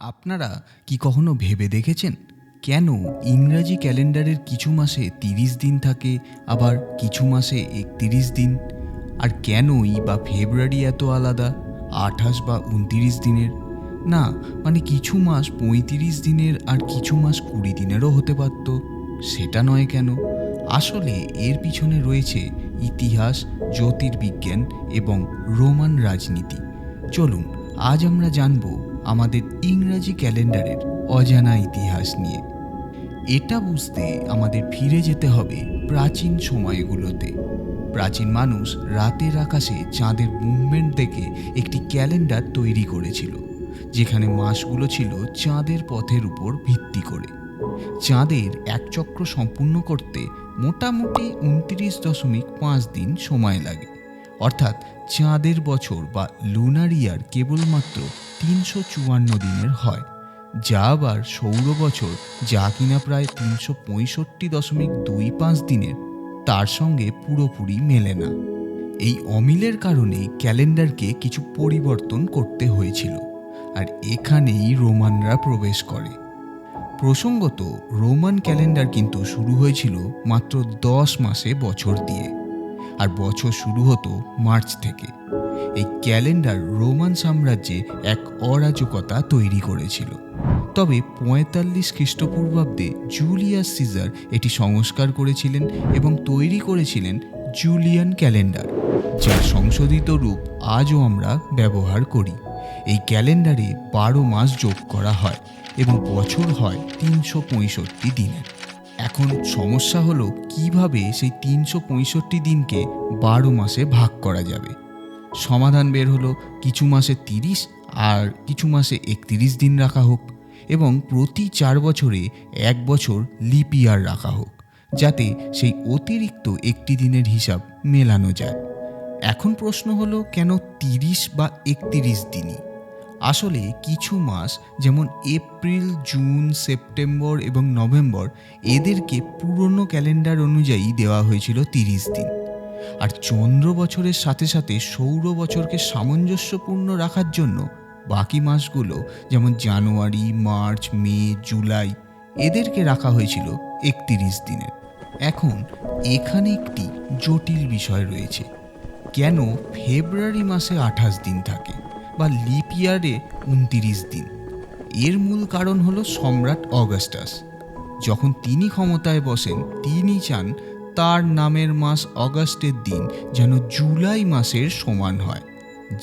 আপনারা কি কখনো ভেবে দেখেছেন? কেন ইংরাজি ক্যালেন্ডারের কিছু মাসে তিরিশ দিন থাকে, আবার কিছু মাসে একতিরিশ দিন? আর কেনই বা ফেব্রুয়ারি এত আলাদা, আঠাশ বা উনতিরিশ দিনের? না মানে কিছু মাস পঁয়ত্রিশ দিনের আর কিছু মাস কুড়ি দিনেরও হতে পারত। সেটা নয় কেন? আসলে এর পিছনে রয়েছে ইতিহাস, জ্যোতির্বিজ্ঞান এবং রোমান রাজনীতি। চলুন, আজ আমরা জানব আমাদের ইংরাজি ক্যালেন্ডারের অজানা ইতিহাস নিয়ে। এটা বুঝতে আমাদের ফিরে যেতে হবে প্রাচীন সময়গুলোতে। প্রাচীন মানুষ রাতের আকাশে চাঁদের মুভমেন্ট দেখে একটি ক্যালেন্ডার তৈরি করেছিল, যেখানে মাসগুলো ছিল চাঁদের পথের উপর ভিত্তি করে। চাঁদের এক চক্র সম্পূর্ণ করতে মোটামুটি উনত্রিশ দশমিক পাঁচ দিন সময় লাগে। অর্থাৎ চাঁদের বছর বা লুনার ইয়ার কেবলমাত্র তিনশো চুয়ান্ন দিনের হয়, যা আবার সৌর বছর, যা কিনা প্রায় তিনশো পঁয়ষট্টি দশমিক দুই পাঁচ দিনের, তার সঙ্গে পুরোপুরি মেলে না। এই অমিলের কারণে ক্যালেন্ডারকে কিছু পরিবর্তন করতে হয়েছিল, আর এখানেই রোমানরা প্রবেশ করে। প্রসঙ্গত, রোমান ক্যালেন্ডার কিন্তু শুরু হয়েছিল মাত্র দশ মাসে বছর দিয়ে, আর বছর শুরু হতো মার্চ থেকে। এই ক্যালেন্ডার রোমান সাম্রাজ্যে এক অরাজকতা তৈরি করেছিল। তবে পঁয়তাল্লিশ খ্রিস্টপূর্বাব্দে জুলিয়াস সিজার এটি সংস্কার করেছিলেন এবং তৈরি করেছিলেন জুলিয়ান ক্যালেন্ডার যার সংশোধিত রূপ আজও আমরা ব্যবহার করি। এই ক্যালেন্ডারে বারো মাস যোগ করা হয় এবং বছর হয় তিনশো পঁয়ষট্টি দিনের এখন সমস্যা হলো কীভাবে সেই তিনশো পঁয়ষট্টি দিনকে বারো মাসে ভাগ করা যাবে? সমাধান বের হলো কিছু মাসে তিরিশ আর কিছু মাসে একত্রিশ দিন রাখা হোক এবং প্রতি চার বছরে এক বছর লিপ ইয়ার রাখা হোক, যাতে সেই অতিরিক্ত একটি দিনের হিসাব মেলানো যায়। এখন প্রশ্ন হলো, কেন তিরিশ বা একত্রিশ দিনই? আসলে কিছু মাস, যেমন এপ্রিল, জুন, সেপ্টেম্বর এবং নভেম্বর, এদেরকে পুরনো ক্যালেন্ডার অনুযায়ী দেওয়া হয়েছিল তিরিশ দিন। আর চন্দ্র বছরের সাথে সাথে সৌর বছরকে সামঞ্জস্যপূর্ণ রাখার জন্য বাকি মাসগুলো, যেমন জানুয়ারি, মার্চ, মে, জুলাই, এদেরকে রাখা হয়েছিল একত্রিশ দিনের। এখন এখানে একটি জটিল বিষয় রয়েছে। কেন ফেব্রুয়ারি মাসে আঠাশ দিন থাকে বা লিপ ইয়ারে উনতিরিশ দিন? এর মূল কারণ হলো সম্রাট অগাস্টাস। যখন তিনি ক্ষমতায় বসেন, তিনি চান তার নামের মাস অগাস্টের দিন যেন জুলাই মাসের সমান হয়,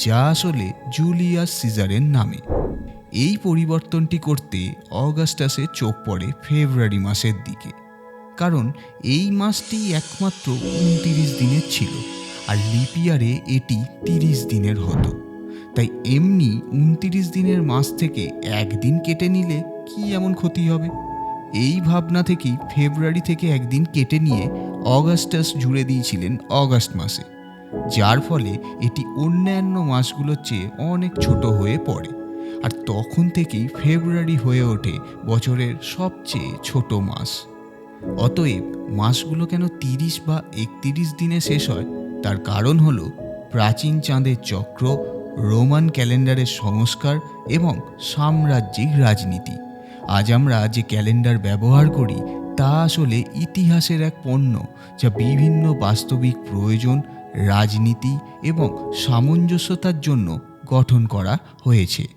যা আসলে জুলিয়াস সিজারের নামে। এই পরিবর্তনটি করতে অগাস্টাসে চোখ পড়ে ফেব্রুয়ারি মাসের দিকে, কারণ এই মাসটি একমাত্র উনতিরিশ দিনের ছিল, আর লিপিয়ারে এটি তিরিশ দিনের হতো। তাই এমনি উনতিরিশ দিনের মাস থেকে একদিন কেটে নিলে কি এমন ক্ষতি হবে? এই ভাবনা থেকেই ফেব্রুয়ারি থেকে একদিন কেটে নিয়ে অগাস্টাস জুড়ে দিয়েছিলেন অগাস্ট মাসে, যার ফলে এটি অন্যান্য মাসগুলোর চেয়ে অনেক ছোট হয়ে পড়ে আর তখন থেকেই ফেব্রুয়ারি হয়ে ওঠে বছরের সবচেয়ে ছোট মাস। অতএব মাসগুলো কেন তিরিশ বা একতিরিশ দিনে শেষ হয়? তার কারণ হলো প্রাচীন চাঁদের চক্র, রোমান ক্যালেন্ডারের সংস্কার এবং সাম্রাজ্যিক রাজনীতি। আজ আমরা যে ক্যালেন্ডার ব্যবহার করি তা আসলে ইতিহাসের এক পণ্য যা বিভিন্ন বাস্তবিক প্রয়োজন, রাজনীতি এবং সামঞ্জস্যতার জন্য গঠন করা হয়েছে।